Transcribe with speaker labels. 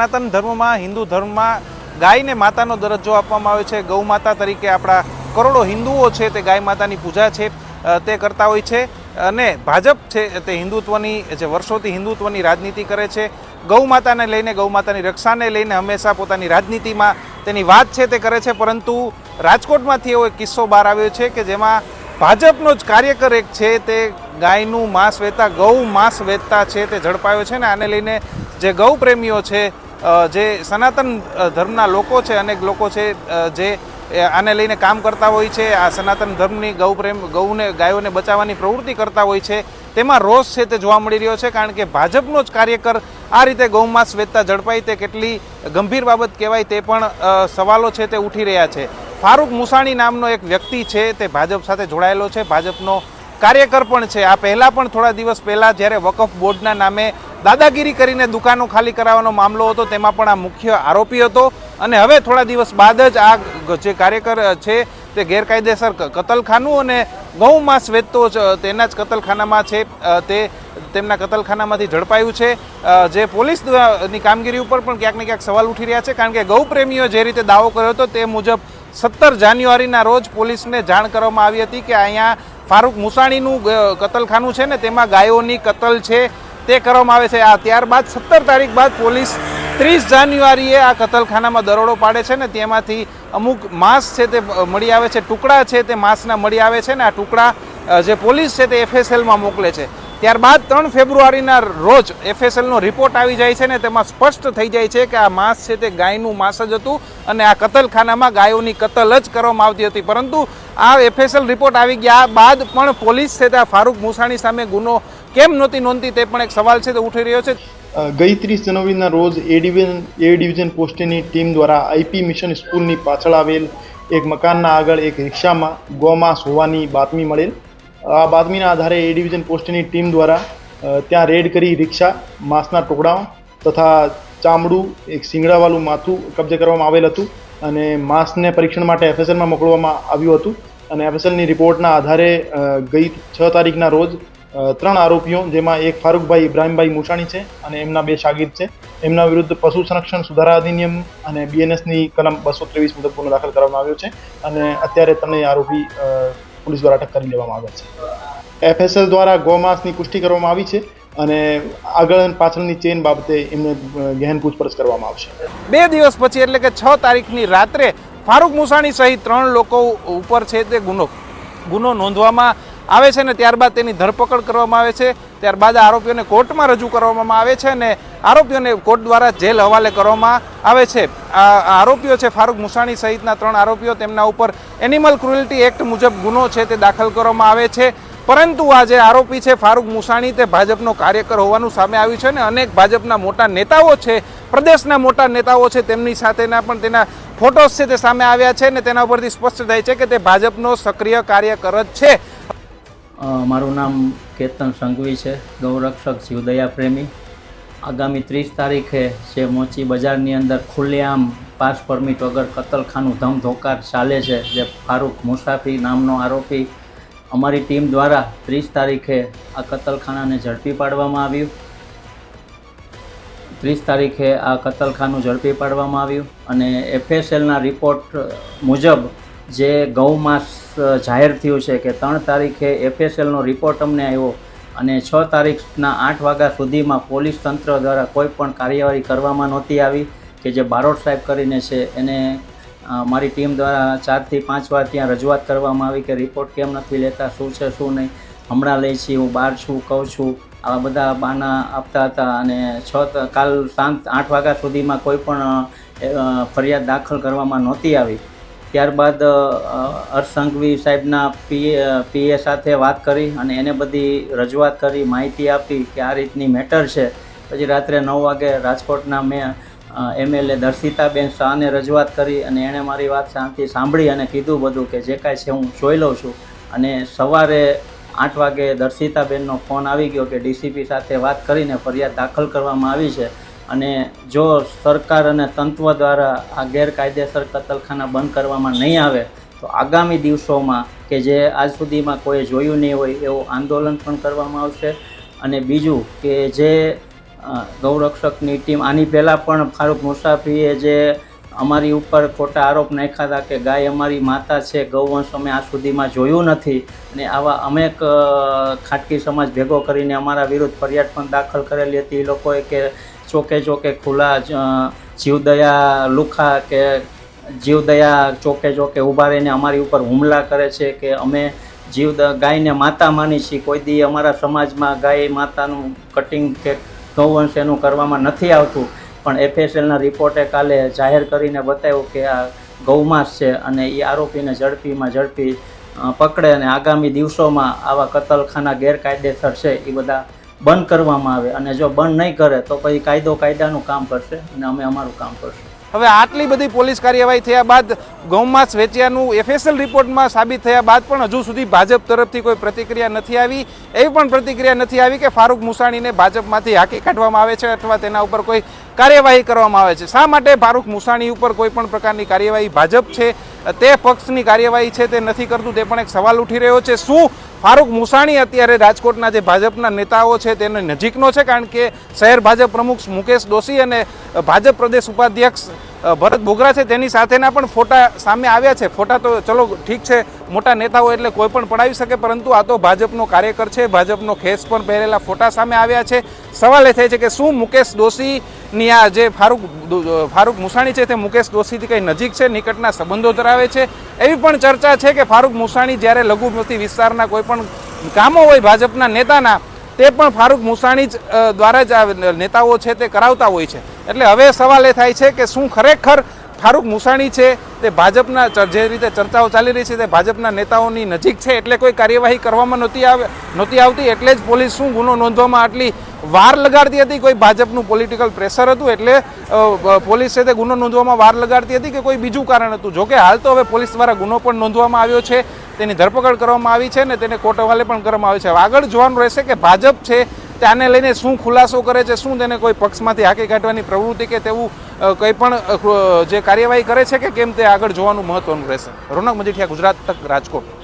Speaker 1: સનાતન ધર્મમાં, હિન્દુ ધર્મમાં ગાયને માતાનો દરજ્જો આપવામાં આવે છે. ગૌ માતા તરીકે આપણા કરોડો હિન્દુઓ છે તે ગાય માતાની પૂજા છે તે કરતા હોય છે. અને ભાજપ છે તે હિન્દુત્વની, જે વર્ષોથી હિન્દુત્વની રાજનીતિ કરે છે. ગૌ માતાને લઈને, ગૌ માતાની રક્ષાને લઈને હંમેશા પોતાની રાજનીતિમાં તેની વાત છે તે કરે છે. પરંતુ રાજકોટમાંથી એવો એક કિસ્સો બહાર આવ્યો છે કે જેમાં ભાજપનો જ કાર્યકર એક છે તે ગાયનું માંસ વેચતા, ગૌ માંસ વેચતા છે તે ઝડપાયો છે ને આને લઈને જે ગૌ પ્રેમીઓ છે જે સનાતન ધર્મના લોકો છે, અનેક લોકો છે જે આને લઈને કામ કરતા હોય છે, આ સનાતન ધર્મની ગૌ પ્રેમ, ગૌને, ગાયોને બચાવવાની પ્રવૃત્તિ કરતા હોય છે, તેમાં રોષ છે તે જોવા મળી રહ્યો છે, કારણ કે ભાજપનો જ કાર્યકર આ રીતે ગૌમાંસ વેચતા ઝડપાય તે કેટલી ગંભીર બાબત કહેવાય તે પણ સવાલો છે તે ઉઠી રહ્યા છે. ફારૂક મુસાણી નામનો એક વ્યક્તિ છે, તે ભાજપ સાથે જોડાયેલો છે, ભાજપનો કાર્યકર પણ છે. આ પહેલાં પણ થોડા દિવસ પહેલાં જ્યારે વકફ બોર્ડના નામે દાદાગીરી કરીને દુકાનો ખાલી કરાવવાનો મામલો હતો, તેમાં પણ આ મુખ્ય આરોપી હતો. અને હવે થોડા દિવસ બાદ જ આ જે કાર્યકર છે તે ગેરકાયદેસર કતલખાનું અને ગૌ માંસ વેચતો તેના જ કતલખાનામાં છે. તે તેમના કતલખાનામાંથી ઝડપાયું છે. જે પોલીસની કામગીરી ઉપર પણ ક્યાંક ને ક્યાંક સવાલ ઉઠી રહ્યા છે, કારણ કે ગૌપ્રેમીઓ જે રીતે દાવો કર્યો હતો તે મુજબ સત્તર જાન્યુઆરીના રોજ પોલીસને જાણ કરવામાં આવી હતી કે અહીંયા ફારૂક મુસાણીનું કતલખાનું છે ને, તેમાં ગાયોની કતલ છે, તે કરવામાં આવે છે. આ ત્યારબાદ સત્તર તારીખ બાદ પોલીસ ત્રીસ જાન્યુઆરીએ આ કતલખાનામાં દરોડો પાડે છે ને, તેમાંથી અમુક માંસ છે તે મળી આવે છે, ટુકડા છે તે માંસના મળી આવે છે ને, આ ટુકડા જે પોલીસ છે તે એફએસએલમાં મોકલે છે. ત્યારબાદ ત્રણ ફેબ્રુઆરીના રોજ એફએસએલનો રિપોર્ટ આવી જાય છે ને તેમાં સ્પષ્ટ થઈ જાય છે કે આ માંસ છે તે ગાયનું માંસ જ હતું અને આ કતલખાનામાં ગાયોની કતલ જ કરવામાં આવતી હતી. પરંતુ આ એફએસએલ રિપોર્ટ આવી ગયા બાદ પણ પોલીસ છે તે આ ફારૂક મુસાણી સામે ગુનો કેમ નહોતી નોંધતી તે પણ એક સવાલ છે તે ઉઠી રહ્યો છે.
Speaker 2: ગઈ ત્રીસ જનવરીના રોજ એ ડિવિઝન એ ડિવિઝન પોસ્ટની ટીમ દ્વારા આઈપી મિશન સ્કૂલની પાછળ આવેલ એક મકાનના આગળ એક રિક્ષામાં ગોમાંસ હોવાની બાતમી મળેલ. આ બાતમીના આધારે એ ડિવિઝન પોસ્ટની ટીમ દ્વારા ત્યાં રેડ કરી રિક્ષા, માંસના ટુકડાઓ તથા ચામડું, એક શિંગડાવાળું માથું કબજે કરવામાં આવેલ હતું અને માંસને પરીક્ષણ માટે એફએસએલમાં મોકલવામાં આવ્યું હતું. અને એફએસએલની રિપોર્ટના આધારે ગઈ છ તારીખના રોજ ત્રણ આરોપીઓ, જેમાં એક ફારૂકભાઈ ઇબ્રાહીમભાઈ મુસાણી છે અને એમના બે શાગીર છે. એમના વિરુદ્ધ પશુ સંરક્ષણ સુધારા અધિનિયમ અને બીએનએસની કલમ બસો ત્રેવીસ મુજબ ગુનો દાખલ કરવામાં આવ્યો છે. અને અત્યારે ત્રણેય આરોપી પોલીસ દ્વારા અટક કરી લેવામાં આવ્યા છે. એફએસએલ દ્વારા ગોમાંસની પુષ્ટિ કરવામાં આવી છે અને આગળ પાછળની ચેન બાબતે એમને ગહેન પૂછપરછ કરવામાં આવશે.
Speaker 1: બે દિવસ પછી એટલે કે છ તારીખની રાત્રે ફારૂક મુસાણી સહિત ત્રણ લોકો ઉપર છે તે ગુનો. ગુનો નોંધવામાં આવે છે ને ત્યારબાદ તેની ધરપકડ કરવામાં આવે છે. ત્યારબાદ આરોપીઓને કોર્ટમાં રજૂ કરવામાં આવે છે ને આરોપીઓને કોર્ટ દ્વારા જેલ હવાલે કરવામાં આવે છે. આરોપીઓ છે ફારૂક મુસાણી સહિતના ત્રણ આરોપીઓ તેમના ઉપર એનિમલ ક્રુએલ્ટી એક્ટ મુજબ ગુનો છે તે દાખલ કરવામાં આવે છે. પરંતુ આ જે આરોપી છે ફારૂક મુસાણી તે ભાજપનો કાર્યકર હોવાનું સામે આવ્યું છે ને અનેક ભાજપના મોટા નેતાઓ છે, પ્રદેશના મોટા નેતાઓ છે તેમની સાથેના પણ તેના ફોટોસ છે તે સામે આવ્યા છે ને તેના ઉપરથી સ્પષ્ટ થાય છે કે તે ભાજપનો સક્રિય કાર્યકર જ છે.
Speaker 3: મારું નામ કેતન સંઘવી છે, ગૌરક્ષક જીવદયા પ્રેમી. આગામી ત્રીસ તારીખે જે મોચી બજારની અંદર ખુલ્લેઆમ પાસ પરમિટ વગર કતલખાનું ધમધોકાર ચાલે છે, જે ફારૂક મુસાફી નામનો આરોપી અમારી ટીમ દ્વારા ત્રીસ તારીખે આ કતલખાનાને ઝડપી પાડવામાં આવ્યું. ત્રીસ તારીખે આ કતલખાનું ઝડપી પાડવામાં આવ્યું અને એફએસએલના રિપોર્ટ મુજબ જે ગૌમાસ જાહેર થયું છે કે ત્રણ તારીખે એફએસએલનો રિપોર્ટ અમને આવ્યો અને છ તારીખના આઠ વાગ્યા સુધીમાં પોલીસ તંત્ર દ્વારા કોઈ પણ કાર્યવાહી કરવામાં નહોતી આવી કે જે બારોટ સાહેબ કરીને છે. એને મારી ટીમ દ્વારા ચારથી પાંચ વાર ત્યાં રજૂઆત કરવામાં આવી કે રિપોર્ટ કેમ નથી લેતા, શું છે, શું નહીં. હમણાં લઈ છીએ, હું બહાર છું, કહું છું. આવા બધા બાના આપતા હતા અને છ કાલ સાંજ આઠ વાગ્યા સુધીમાં કોઈ પણ ફરિયાદ દાખલ કરવામાં નહોતી આવી. ત્યારબાદ અર્સંઘવી સંઘવી સાહેબના પીએ પીએ સાથે વાત કરી અને એને બધી રજૂઆત કરી, માહિતી આપી કે આ રીતની મેટર છે. પછી રાત્રે નવ વાગે રાજકોટના મેં એમએલએ દર્શિતાબેન શાહને રજૂઆત કરી અને એણે મારી વાત શાંતિ સાંભળી અને કીધું બધું કે જે કાંઈ છે હું જોઈ લઉં છું. અને સવારે આઠ વાગે દર્શિતાબેનનો ફોન આવી ગયો કે ડીસીપી સાથે વાત કરીને ફરિયાદ દાખલ કરવામાં આવી છે. અને જો સરકાર અને તંત્ર દ્વારા આ ગેરકાયદેસર કતલખાના બંધ કરવામાં નહીં આવે તો આગામી દિવસોમાં કે જે આજ સુધીમાં કોઈ જોયું નહીં હોય એવું આંદોલન પણ કરવામાં આવશે. અને બીજું કે જે ગૌરક્ષકની ટીમ આની પહેલાં પણ ફારૂક મુસાફીએ જે અમારી ઉપર ખોટા આરોપ નાખ્યા હતા કે ગાય અમારી માતા છે ગૌવંશ અમે આ સુધીમાં જોયું નથી. અને આવા અનેક અ, ખાટકી સમાજ ભેગો કરીને અમારા વિરુદ્ધ ફરિયાદ પણ દાખલ કરેલી હતી. એ લોકોએ કે ચોકે ચોકે ખુલ્લા જીવદયા લુખા કે જીવદયા ચોકે ચોકે ઊભા રહીને અમારી ઉપર હુમલા કરે છે કે અમે જીવ ગાયને માતા માની છીએ. કોઈ દી અમારા સમાજમાં ગાય માતાનું કટિંગ કે ગૌવંશ એનું કરવામાં નથી આવતું. પણ એફએસએલના રિપોર્ટે કાલે જાહેર કરીને બતાવ્યું કે આ ગૌમાંસ છે અને એ આરોપીને ઝડપીમાં ઝડપી પકડે અને આગામી દિવસોમાં આવા કતલખાના ગેરકાયદેસર છે. એ બધા બંધ કરવામાં આવે અને જો બંધ નહીં કરે તો પછી કાયદો કાયદાનું કામ કરશે અને અમે અમારું કામ કરશું.
Speaker 1: હવે આટલી બધી પોલીસ કાર્યવાહી થયા બાદ ગૌમાંસ વેચ્યાનું એફએસએલ રિપોર્ટમાં સાબિત થયા બાદ પણ હજુ સુધી ભાજપ તરફથી કોઈ પ્રતિક્રિયા નથી આવી. એવી પણ પ્રતિક્રિયા નથી આવી કે ફારૂક મુસાણીને ભાજપમાંથી હાંકી કાઢવામાં આવે છે અથવા તેના ઉપર કોઈ કાર્યવાહી કરવામાં આવે છે. શા માટે ફારૂક મુસાણી ઉપર કોઈ પણ પ્રકારની કાર્યવાહી ભાજપ છે? તે પક્ષની કાર્યવાહી છે તે નથી કરતું, તે પણ એક સવાલ ઉઠી રહ્યો છે. શું ફારૂક મુસાણી અત્યારે રાજકોટના જે ભાજપના નેતાઓ છે તેને નજીકનો છે? કારણ કે શહેર ભાજપ પ્રમુખ મુકેશ દોશી અને ભાજપ પ્રદેશ ઉપાધ્યક્ષ ભરત બોગરા છે, તેની સાથેના પણ ફોટા સામે આવ્યા છે. ફોટા તો ચલો ઠીક છે, મોટા નેતાઓ એટલે કોઈ પણ પડાવી શકે, પરંતુ આ તો ભાજપનો કાર્યકર છે, ભાજપનો ખેસ પણ પહેરેલા ફોટા સામે આવ્યા છે. સવાલ એ થાય છે કે શું મુકેશ દોશીની આ જે ફારૂક ફારૂક મુસાણી છે, તે મુકેશ દોશીથી કંઈ નજીક છે, નિકટના સંબંધો ધરાવે છે? એવી પણ ચર્ચા છે કે ફારૂક મુસાણી જ્યારે લઘુમતી વિસ્તારના કોઈ પણ કામો હોય, ભાજપના નેતાના તે પણ ફારૂક મુસાણી દ્વારા જ નેતાઓ છે તે કરાવતા હોય છે. એટલે હવે સવાલ એ થાય છે કે શું ખરેખર ફારૂક મુસાણી છે, તે ભાજપના જે રીતે ચર્ચાઓ ચાલી રહી છે, તે ભાજપના નેતાઓની નજીક છે, એટલે કોઈ કાર્યવાહી કરવામાં નહોતી આવે, નહોતી આવતી, એટલે જ પોલીસ શું ગુનો નોંધવામાં આટલી વાર લગાડતી હતી? કોઈ ભાજપનું પોલિટિકલ પ્રેશર હતું, એટલે પોલીસ તે ગુનો નોંધવામાં વાર લગાડતી હતી કે કોઈ બીજું કારણ હતું? જોકે હાલ તો હવે પોલીસ દ્વારા ગુનો પણ નોંધવામાં આવ્યો છે, તેની ધરપકડ કરવામાં આવી છે ને તેને કોર્ટ હવાલે પણ કરવામાં આવી છે. આગળ જોવાનું રહેશે કે ભાજપ છે આને લઈને શું ખુલાસો કરે છે, શું તેને કોઈ પક્ષમાંથી હાંકી કાઢવાની પ્રવૃત્તિ કે તેવું કંઈ પણ જે કાર્યવાહી કરે છે કે કેમ તે આગળ જોવાનું મહત્વનું રહેશે? રોનક મજીઠિયા, ગુજરાત તક રાજકોટ.